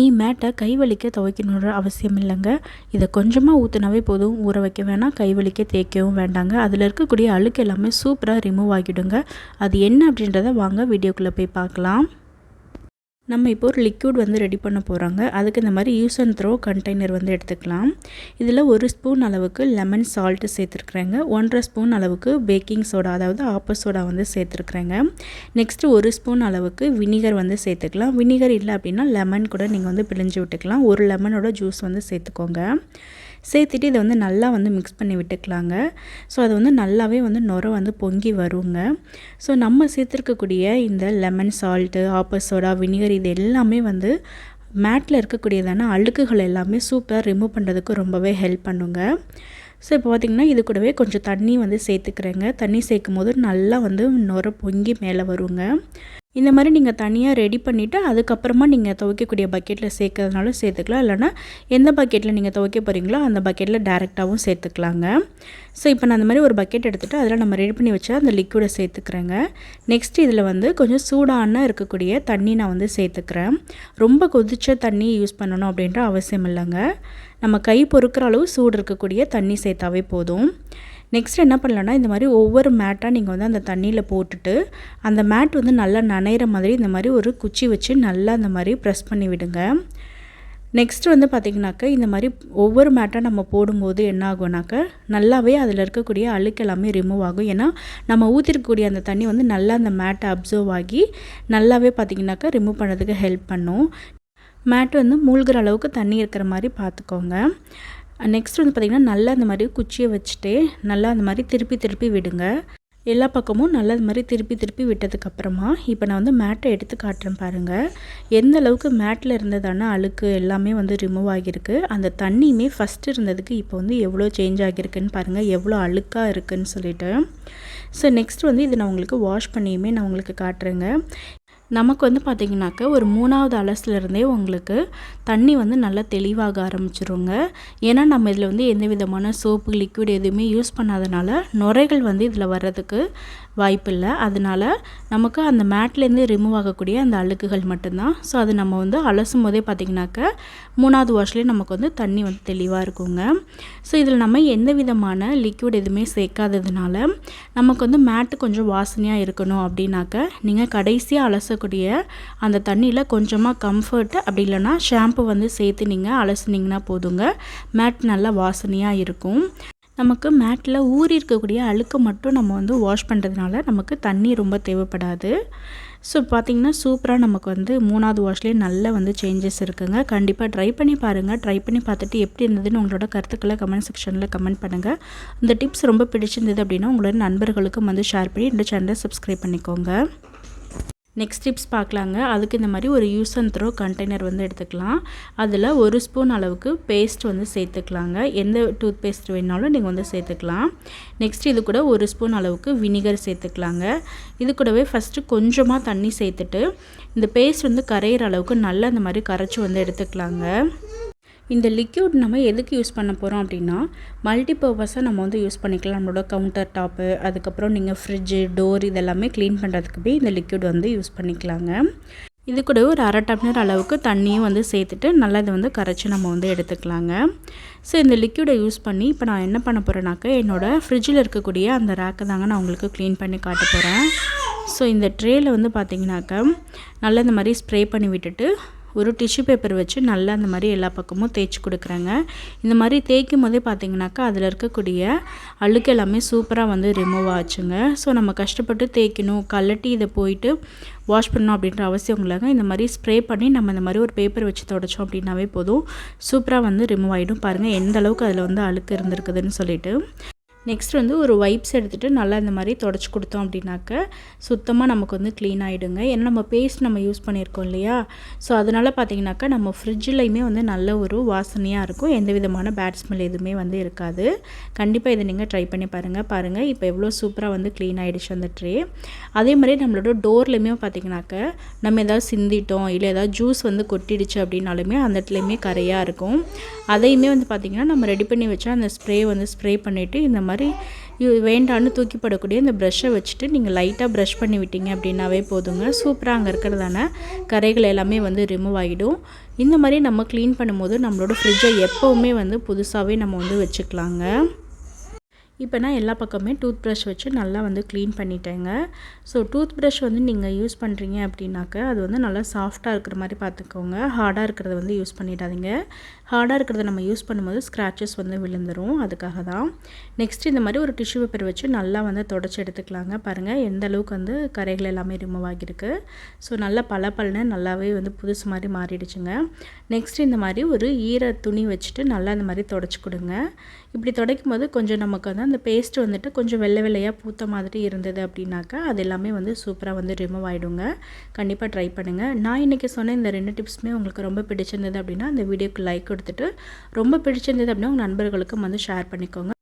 இனி மேட்டை கை வலிக்க துவைக்கணுன்ற அவசியம் இல்லைங்க. இதை கொஞ்சமாக ஊற்றினாவே போதும். ஊற வைக்க வேணாம். கை வலிக்க தேய்க்கவும் வேண்டாங்க. அதில் இருக்கக்கூடிய அழுக்கு எல்லாமே சூப்பராக ரிமூவ் ஆகிடுங்க. அது என்ன அப்படின்றத வாங்க வீடியோக்குள்ளே போய் பார்க்கலாம். நம்ம இப்போ ஒரு லிக்யூட் வந்து ரெடி பண்ண போகிறாங்க அதுக்கு இந்த மாதிரி யூஸ் அண்ட் த்ரோ கண்டெய்னர் வந்து எடுத்துக்கலாம். இதில் ஒரு ஸ்பூன் அளவுக்கு லெமன் சால்ட்டு சேர்த்துருக்குறேங்க. ஒன்றரை ஸ்பூன் அளவுக்கு பேக்கிங் சோடா அதாவது ஆப்ப சோடா வந்து சேர்த்துருக்குறேங்க. நெக்ஸ்ட்டு ஒரு ஸ்பூன் அளவுக்கு வினிகர் வந்து சேர்த்துக்கலாம். வினிகர் இல்லை அப்படின்னா லெமன் கூட நீங்கள் வந்து பிழிஞ்சு விட்டுக்கலாம். ஒரு லெமனோட ஜூஸ் வந்து சேர்த்துக்கோங்க. சேர்த்துட்டு இதை வந்து நல்லா வந்து மிக்ஸ் பண்ணி விட்டுக்கலாங்க. ஸோ அது வந்து நல்லாவே வந்து நுர வந்து பொங்கி வருங்க. ஸோ நம்ம சேர்த்துருக்கக்கூடிய இந்த லெமன் சால்ட்டு ஆப்பர் சோடா வினிகர் இது எல்லாமே வந்து மேட்டில் இருக்கக்கூடியதான அழுக்குகள் எல்லாமே சூப்பராக ரிமூவ் பண்ணுறதுக்கு ரொம்பவே ஹெல்ப் பண்ணுங்க. ஸோ இப்போ பார்த்திங்கன்னா இது கூடவே கொஞ்சம் தண்ணி வந்து சேர்த்துக்கிறேங்க. தண்ணி சேர்க்கும் போது நல்லா வந்து நுர பொங்கி மேலே வருங்க. இந்த மாதிரி நீங்கள் தனியாக ரெடி பண்ணிவிட்டு அதுக்கப்புறமா நீங்கள் துவைக்கக்கூடிய பக்கெட்டில் சேர்க்கறதுனாலும் சேர்த்துக்கலாம். இல்லைனா எந்த பக்கெட்டில் நீங்கள் துவைக்க போகிறீங்களோ அந்த பக்கெட்டில் டேரெக்டாகவும் சேர்த்துக்கலாங்க. ஸோ இப்போ நான் அந்த மாதிரி ஒரு பக்கெட் எடுத்துகிட்டு அதில் நம்ம ரெடி பண்ணி வச்சா அந்த லிக்விடை சேர்த்துக்கிறேங்க. நெக்ஸ்ட் இதில் வந்து கொஞ்சம் சூடான இருக்கக்கூடிய தண்ணி நான் வந்து சேர்த்துக்கிறேன். ரொம்ப கொதிச்ச தண்ணி யூஸ் பண்ணணும் அப்படின்ற அவசியம் இல்லைங்க. நம்ம கை பொறுக்கிற அளவு சூடு இருக்கக்கூடிய தண்ணி சேர்த்தாவே போதும். நெக்ஸ்ட் என்ன பண்ணலான்னா இந்த மாதிரி ஒவ்வொரு மேட்டாக நீங்கள் வந்து அந்த தண்ணியில் போட்டுட்டு அந்த மேட் வந்து நல்லா நனைகிற மாதிரி இந்த மாதிரி ஒரு குச்சி வச்சு நல்லா அந்த மாதிரி ப்ரெஸ் பண்ணி விடுங்க. நெக்ஸ்ட் வந்து பார்த்திங்கனாக்கா இந்த மாதிரி ஒவ்வொரு மேட்டாக நம்ம போடும்போது என்ன ஆகும்னாக்க நல்லாவே அதில் இருக்கக்கூடிய அழுக்கு எல்லாமே ரிமூவ் ஆகும். ஏன்னா நம்ம ஊற்றிருக்கக்கூடிய அந்த தண்ணி வந்து நல்லா அந்த மேட்டை அப்சர்வ் ஆகி நல்லாவே பார்த்திங்கனாக்கா ரிமூவ் பண்ணுறதுக்கு ஹெல்ப் பண்ணும். மேட் வந்து மூழ்கிற அளவுக்கு தண்ணி இருக்கிற மாதிரி பார்த்துக்கோங்க நெக்ஸ்ட் வந்து பார்த்திங்கன்னா நல்லா அந்த மாதிரி குச்சியை வச்சுட்டு நல்லா அந்த மாதிரி திருப்பி திருப்பி விடுங்க. எல்லா பக்கமும் நல்லா இந்த மாதிரி திருப்பி திருப்பி விட்டதுக்கப்புறமா இப்போ நான் வந்து மேட்டை எடுத்து காட்டுறேன் பாருங்கள் எந்த அளவுக்கு மேட்டில் இருந்ததான அழுக்கு எல்லாமே வந்து ரிமூவ் ஆகியிருக்கு. அந்த தண்ணியுமே ஃபஸ்ட்டு இருந்ததுக்கு இப்போ வந்து எவ்வளோ சேஞ்ச் ஆகியிருக்குன்னு பாருங்கள் எவ்வளோ அழுக்காக இருக்குதுன்னு சொல்லிட்டு. ஸோ நெக்ஸ்ட் வந்து இது நான் உங்களுக்கு வாஷ் பண்ணியுமே நான் உங்களுக்கு காட்டுறேங்க. நமக்கு வந்து பார்த்திங்கனாக்கா ஒரு மூணாவது அலசுலேருந்தே உங்களுக்கு தண்ணி வந்து நல்லா தெளிவாக ஆரம்பிச்சிருங்க. ஏன்னா நம்ம இதில் வந்து எந்த விதமான சோப்பு லிக்விட் எதுவுமே யூஸ் பண்ணாதனால நுரைகள் வந்து இதில் வர்றதுக்கு வாய்ப்பில்லை அதனால் நமக்கு அந்த மேட்லேருந்து ரிமூவ் ஆகக்கூடிய அந்த அழுக்குகள் மட்டும்தான். ஸோ அது நம்ம வந்து அலசும் போதே பார்த்திங்கனாக்கா மூணாவது வாஷ்லேயே நமக்கு வந்து தண்ணி வந்து தெளிவாக இருக்குங்க. ஸோ இதில் நம்ம எந்த விதமான லிக்விட் எதுவுமே சேர்க்காததுனால நமக்கு வந்து மேட்டு கொஞ்சம் வாசனையாக இருக்கணும் அப்படின்னாக்க நீங்கள் கடைசியாக அலச இருக்கக்கூடிய அந்த தண்ணியில் கொஞ்சமாக கம்ஃபர்ட் அப்படி இல்லைனா ஷாம்பு வந்து சேர்த்து நீங்கள் அலசுனீங்கன்னா போதுங்க. மேட் நல்லா வாசனையாக இருக்கும். நமக்கு மேட்டில் ஊறி இருக்கக்கூடிய அழுக்கு மட்டும் நம்ம வந்து வாஷ் பண்ணுறதுனால நமக்கு தண்ணி ரொம்ப தேவைப்படாது. ஸோ பார்த்திங்கன்னா சூப்பராக நமக்கு வந்து மூணாவது வாஷ்லேயே நல்ல வந்து சேஞ்சஸ் இருக்குங்க. கண்டிப்பாக ட்ரை பண்ணி பாருங்கள் ட்ரை பண்ணி பார்த்துட்டு எப்படி இருந்ததுன்னு உங்களோட கருத்துக்களை கமெண்ட் செக்ஷனில் கமெண்ட் பண்ணுங்கள் இந்த டிப்ஸ் ரொம்ப பிடிச்சிருந்தது அப்படின்னா உங்களோட நண்பர்களுக்கும் வந்து ஷேர் பண்ணி இந்த சேனலை சப்ஸ்கிரைப் பண்ணிக்கோங்க. நெக்ஸ்ட் டிப்ஸ் பார்க்கலாங்க. அதுக்கு இந்த மாதிரி ஒரு யூஸ் அண்ட் த்ரோ கண்டெய்னர் வந்து எடுத்துக்கலாம். அதில் ஒரு ஸ்பூன் அளவுக்கு பேஸ்ட் வந்து சேர்த்துக்கலாங்க. எந்த டூத் பேஸ்ட் வேணாலும் நீங்கள் வந்து சேர்த்துக்கலாம். நெக்ஸ்ட் இது கூட ஒரு ஸ்பூன் அளவுக்கு வினிகர் சேர்த்துக்கலாங்க. இது கூடவே ஃபஸ்ட்டு கொஞ்சமாக தண்ணி சேர்த்துட்டு இந்த பேஸ்ட் வந்து கரையிற அளவுக்கு நல்லா இந்த மாதிரி கரைச்சி வந்து எடுத்துக்கலாங்க. இந்த லிக்யூட் நம்ம எதுக்கு யூஸ் பண்ண போகிறோம் அப்படின்னா மல்டிபர்பஸாக நம்ம வந்து யூஸ் பண்ணிக்கலாம். நம்மளோட கவுண்டர் டாப்பு அதுக்கப்புறம் நீங்கள் ஃப்ரிட்ஜு டோர் இதெல்லாமே க்ளீன் பண்ணுறதுக்கு போய் இந்த லிக்யூட் வந்து யூஸ் பண்ணிக்கலாங்க. இது கூட ஒரு அரை டம்ளர் அளவுக்கு தண்ணியும் வந்து சேர்த்துட்டு நல்லா இதை வந்து கரைச்சி நம்ம வந்து எடுத்துக்கலாங்க. ஸோ இந்த லிக்யூடை யூஸ் பண்ணி இப்போ நான் என்ன பண்ண போகிறேன்னாக்கா என்னோடய ஃப்ரிட்ஜில் இருக்கக்கூடிய அந்த ரேக்கை தாங்க நான் உங்களுக்கு க்ளீன் பண்ணி காட்ட போகிறேன் ஸோ இந்த ட்ரேயில் வந்து பார்த்திங்கனாக்கா நல்லா இந்த மாதிரி ஸ்ப்ரே பண்ணி விட்டுட்டு ஒரு டிஷ்யூ பேப்பர் வச்சு நல்லா அந்த மாதிரி எல்லா பக்கமும் தேய்ச்சி கொடுக்குறேங்க. இந்த மாதிரி தேய்க்கும் போதே பார்த்தீங்கன்னாக்கா அதில் இருக்கக்கூடிய அழுக்கு எல்லாமே சூப்பராக வந்து ரிமூவ் ஆச்சுங்க. ஸோ நம்ம கஷ்டப்பட்டு தேய்க்கணும் கலட்டி இதை போயிட்டு வாஷ் பண்ணணும் அப்படின்ற அவசியம் இல்லைங்க. இந்த மாதிரி ஸ்ப்ரே பண்ணி நம்ம இந்த மாதிரி ஒரு பேப்பர் வச்சு தொடச்சோம் அப்படின்னாவே போதும். சூப்பராக வந்து ரிமூவ் ஆகிடும் பாருங்கள் எந்த அளவுக்கு அதில் வந்து அழுக்கு இருந்திருக்குதுன்னு சொல்லிட்டு. நெக்ஸ்ட் வந்து ஒரு வைப்ஸ் எடுத்துகிட்டு நல்லா இந்த மாதிரி தொடச்சி கொடுத்தோம் அப்படின்னாக்க சுத்தமாக நமக்கு வந்து க்ளீன் ஆகிடுங்க ஏன்னா நம்ம பேஸ்ட் நம்ம யூஸ் பண்ணியிருக்கோம் இல்லையா? ஸோ அதனால் பார்த்தீங்கனாக்கா நம்ம ஃப்ரிட்ஜ்லையுமே வந்து நல்ல ஒரு வாசனையாக இருக்கும். எந்த விதமான பேட் ஸ்மெல் எதுவுமே வந்து இருக்காது. கண்டிப்பாக இதை நீங்கள் ட்ரை பண்ணி பாருங்கள் பாருங்கள் இப்போ எவ்வளோ சூப்பராக வந்து க்ளீன் ஆகிடுச்சு அந்த ட்ரே அதே மாதிரி நம்மளோட டோர்லேயுமே பார்த்தீங்கன்னாக்க நம்ம எதாவது சிந்திட்டோம் இல்லை ஏதாவது ஜூஸ் வந்து கொட்டிடுச்சு அப்படின்னாலுமே அந்த இடத்துலையுமே கரையாக இருக்கும். அதையுமே வந்து பார்த்திங்கன்னா நம்ம ரெடி பண்ணி வச்சா அந்த ஸ்ப்ரே வந்து ஸ்ப்ரே பண்ணிவிட்டு இந்த மாதிரி வேண்டான்னு தூக்கிப்படக்கூடிய இந்த ப்ரஷ்ஷை வச்சுட்டு நீங்கள் லைட்டாக ப்ரஷ் பண்ணி விட்டீங்க அப்படின்னாவே போதுங்க. சூப்பராக அங்கே இருக்கிறதான கரைகள் எல்லாமே வந்து ரிமூவ் ஆகிடும். இந்த மாதிரி நம்ம க்ளீன் பண்ணும்போது நம்மளோட ஃப்ரிட்ஜை எப்போவுமே வந்து புதுசாகவே நம்ம வந்து வச்சுக்கலாங்க. இப்போ நான் எல்லா பக்கமே டூத் ப்ரஷ் வச்சு நல்லா வந்து க்ளீன் பண்ணிட்டேங்க. ஸோ டூத் ப்ரஷ் வந்து நீங்கள் யூஸ் பண்ணுறீங்க அப்படின்னாக்க அது வந்து நல்லா சாஃப்டாக இருக்கிற மாதிரி பார்த்துக்கோங்க. ஹார்டாக இருக்கிறத வந்து யூஸ் பண்ணிடாதீங்க. ஹார்டாக இருக்கிறத நம்ம யூஸ் பண்ணும்போது ஸ்க்ராச்சஸ் வந்து விழுந்துடும் அதுக்காக தான். நெக்ஸ்ட் இந்த மாதிரி ஒரு டிஷ்யூ பேப்பர் வச்சு நல்லா வந்து தொடச்சி எடுத்துக்கலாங்க. பாருங்கள் எந்த அளவுக்கு வந்து கரைகள் எல்லாமே ரிமூவ் ஆகியிருக்கு. ஸோ நல்லா பல பலன்னு நல்லாவே வந்து புதுசு மாதிரி மாறிடுச்சுங்க. நெக்ஸ்ட் இந்த மாதிரி ஒரு ஈர துணி வச்சுட்டு நல்லா இந்த மாதிரி தொடச்சி கொடுங்க. இப்படி துடைக்கும் போது கொஞ்சம் நமக்கு வந்து அந்த பேஸ்ட் வந்துட்டு கொஞ்சம் வெள்ளை வெள்ளையாக பூத்த மாதிரி இருந்தது அப்படின்னாக்கா அது எல்லாமே வந்து சூப்பராக வந்து ரிமூவ் ஆகிடுங்க கண்டிப்பாக ட்ரை பண்ணுங்கள் நான் இன்றைக்கி சொன்ன இந்த ரெண்டு டிப்ஸுமே உங்களுக்கு ரொம்ப பிடிச்சிருந்தது அப்படின்னா அந்த வீடியோக்கு லைக் கொடுத்துட்டு ரொம்ப பிடிச்சிருந்தது அப்படின்னா உங்கள் நண்பர்களுக்கும் வந்து ஷேர் பண்ணிக்கோங்க.